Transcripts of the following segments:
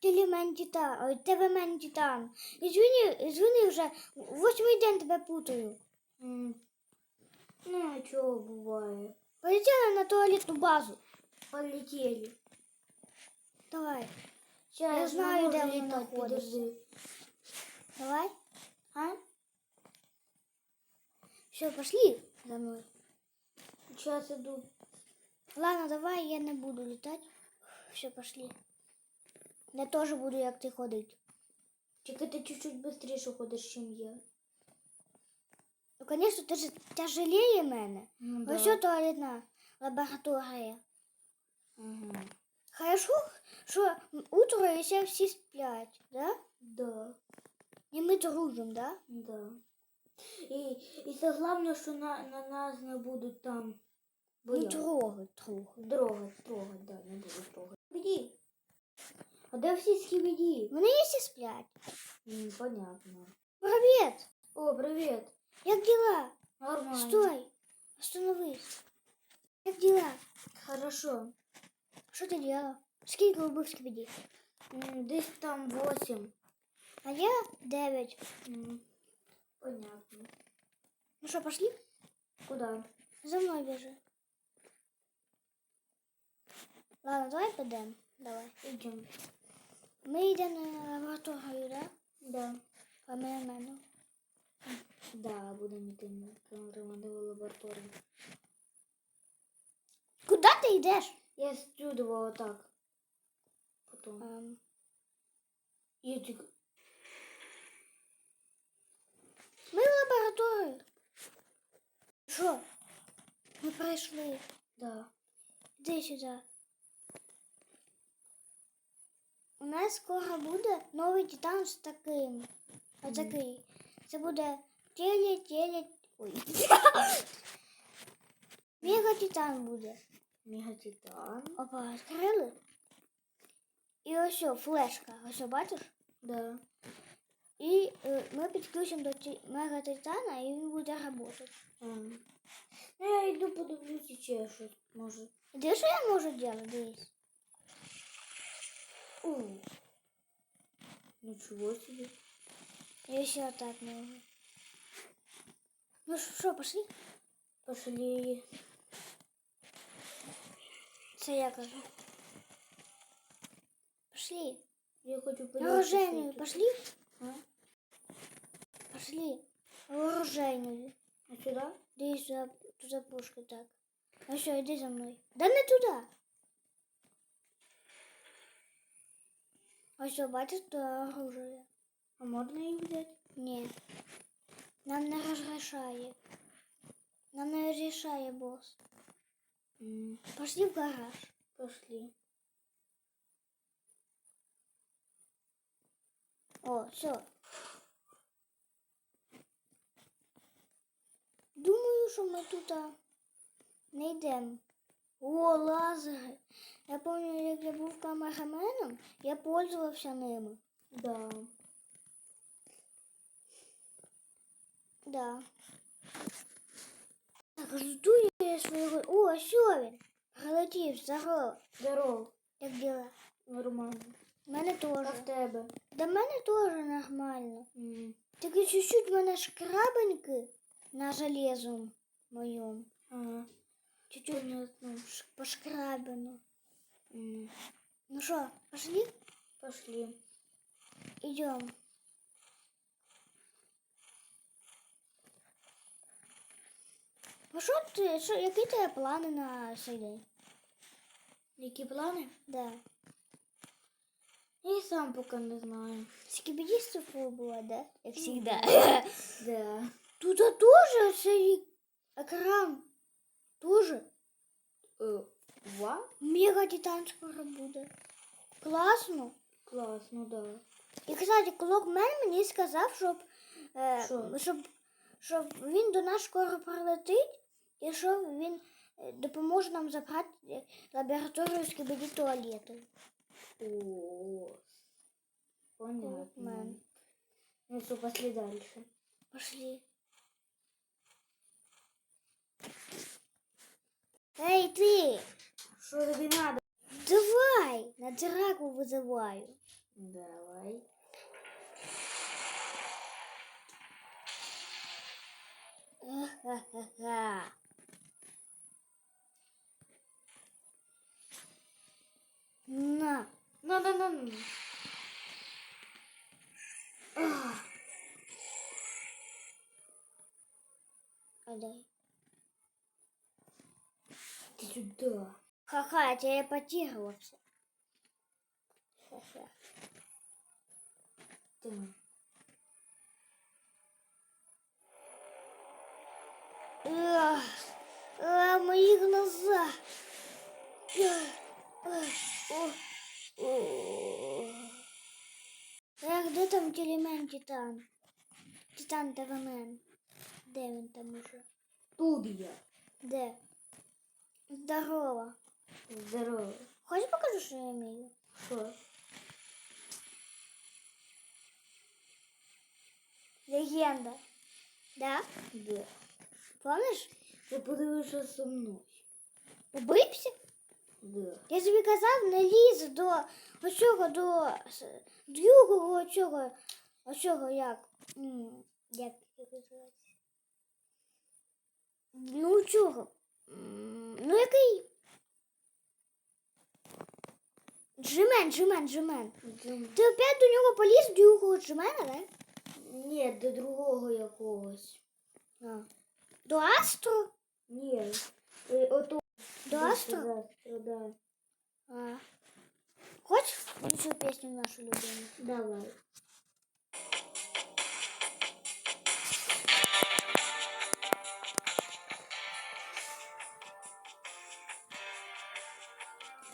телемен Титан, ой, ТВмен Титан. Извини, извини вже, восьмий день тебе путаю. М, Ну, а чого буває? Полетіли на туалетну базу. Полетели. Давай, Сейчас Я знаю, де літати, знаходиться. давай. А? Все, пошли за мною. Сейчас иду. Ладно, давай, я не буду літати. Все, пошли. Я теж буду, як ти ходити. Тільки ти чуть-чуть быстрее ходиш, ніж я. Ну, конечно, ти ж тяжелее мене. Ну, Ось що туалетна лабораторія. Ага. Хорошо, що утро і ще всі сплять, да? Да, І ми дружимо, да? да. І, і це головне, що на, на нас не будуть там Ну, бояти. трогать, трогать. Трогать, трогать, да, не будуть трогати. Скибіді. А де всі скибіді? Вони і всі сплять. М, Понятно. Привіт! О, привіт. Як діла? Нормально. Стой! Остановись. Як діла? Хорошо. Що ти діла? Скільки убив скибіді? М, Десь там восемь. А я дев'ять. М, Понятно. Ну що, пошли? Куда? За мною біжи. Ладно, давай підемо. Давай. Идем. Ми йдемо на лабораторію, да? Да. А ми на мене. Да, будемо йти на ремонтову лабораторію. Куди ти йдеш? Я сюди вот так. Потом. Ем, Я тільки... Ми в лабораторію. Що? Ми прийшли. Да. Іди сюди. У нас скоро буде новий титан з таким. Ось такий. Це буде теле, теле. Ой. Мега титан буде. Мегатитан. Опа, відкрили. І ось флешка. Ось бачиш? Да. І е, ми підключимо до ті- мега титана і він буде працювати. Ну, я йду подивлюся, чи я щось може. Де що я можу робити? Дивись. О. Нічого собі. Я ще так можу. Ну що, пошли? Пошли. Це я кажу. Пошли. Я хочу подивитися. оружейную пошли? А? Пошли. Оружейную. А сюди? Иди сюда, туда пушка так. Ну все, иди за мной. Да не туда. А все, бачиш, то оружие. А можна їх взяти? Ні. Нам не розрішає. Нам не рішає босс. М, Пошли в гараж. Пошли. О, все. Думаю, що ми тут не йдемо. О, лазери. Я пам'ятаю, як я був камераменом, я пользувався ними. Да. Да. Так, жду я свого. О, він? Прилетів, здорово. Здорово. Як діла? Нормально. У мене теж. А в тебе? До мене теж нормально. М. Тільки чуть-чуть в мене шкрабеньки на железом моєму. Ага. Чуть-чуть ну, ш- пошкрабено. М. Ну что, пошли? Пошли. Идем. Ну що ти, що, які тебе плани на цей день? Які плани? Да. Я і сам поки не знаю. Скибидистов было, да? Как всегда. Да. Тут тоже цей экран. Тоже. Е, Ва? Мега титан скоро буде. Класно. Класно, да. І, кстати, Клокмен мені сказав, щоб, е, Що? щоб, щоб він до нас скоро прилетить і що він е, допоможе нам забрати лабораторію скибіді туалету. О. Понятно. Клокмен. Ну все, пошли дальше. Пошли. Ей, ти! Що тобі надо? Давай! На драку визиваю. Давай. Ха-ха-ха. На. На, на, на. на. А, дай. Ты сюда. Ха-ха, я тебя потягивался. Ха-ха. Ты. Ах, а, мои глаза. Ах, о, о. Эх, де там телемен Титан? Титан ТВМен. Де він там уже? Тут я. Де? Здорово. Здорово. Хочешь покажу, что я умею? Що? Легенда. Да? Де? Помнишь? Ти подивишся со мною. Побився? Де? Я тобі казав, не лізь до оцього, до с- другого оцього, оцього як, м, як як називається? Ну, чого? Ну, який? Джимен, джимен, джимен. Ти опять до нього поліз, до другого джимена, так? Ні, до другого якогось. А. До Астро? Ні. Е, Ото. До Астро? Астро, да. А. Хочеш цю пісню нашу любиму? Давай.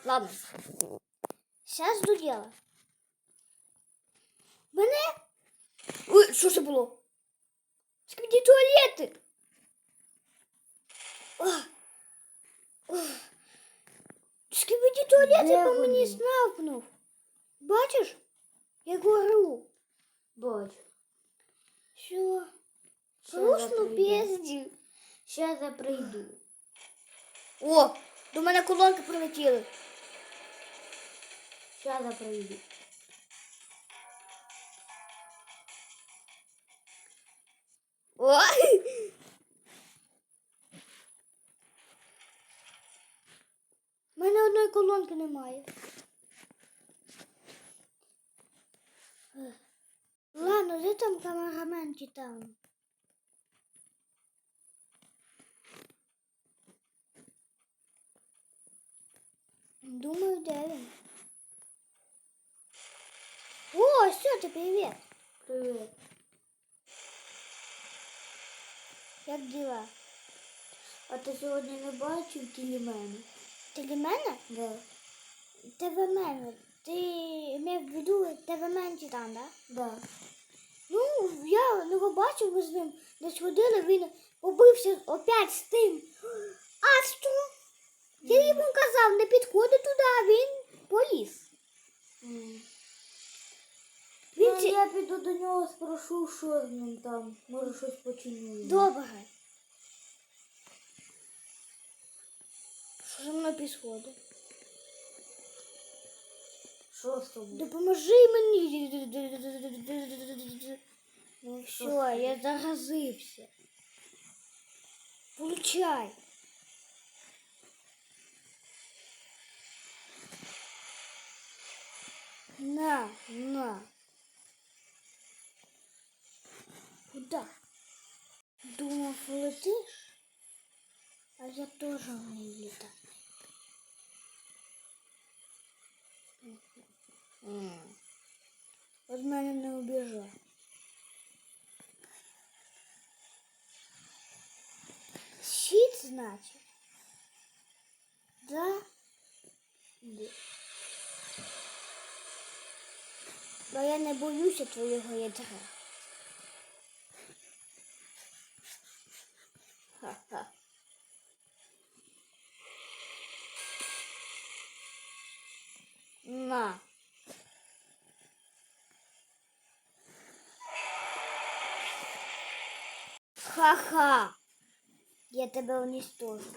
Ладно. Сейчас до діла. Мене. Ой, що це було? Скажіть туалети. Скибіді туалети по мені снавкнув. Бачиш? Я гору. Бач. Що? Ще Рушну заприйду. пізді. Ще я прийду. О, до мене колонки прилетіли. Ще я прийду. Ой! У мене одної колонки немає. Ладно, де там камерамен Титан? Думаю, де він. О, все, ти привіт. Привіт. Як діла? А ти сьогодні не бачив для мене? Да. Тебе мене. Ти мав в виду тебе мен Титан, да? Да. Ну, я його бачив, ми з ним десь ходили, він побився опять з тим Астро. Я йому казав, не підходи туди, а він поліз. М. Він Ну, ці- я піду до нього спрошу, що з ним там. Може щось починю. Добре. Що за мною підходить? Що з тобою? Допоможи мені. Ну все, я заразився. Получай. На, на. Куда? Думав, летиш? А я теж вмію літати. От мене не обіжай. Щит, значить? Да? Де? Бо я не боюся твоєго ядра. Ха-ха. На. Ха-ха. Я тебя уничтожу.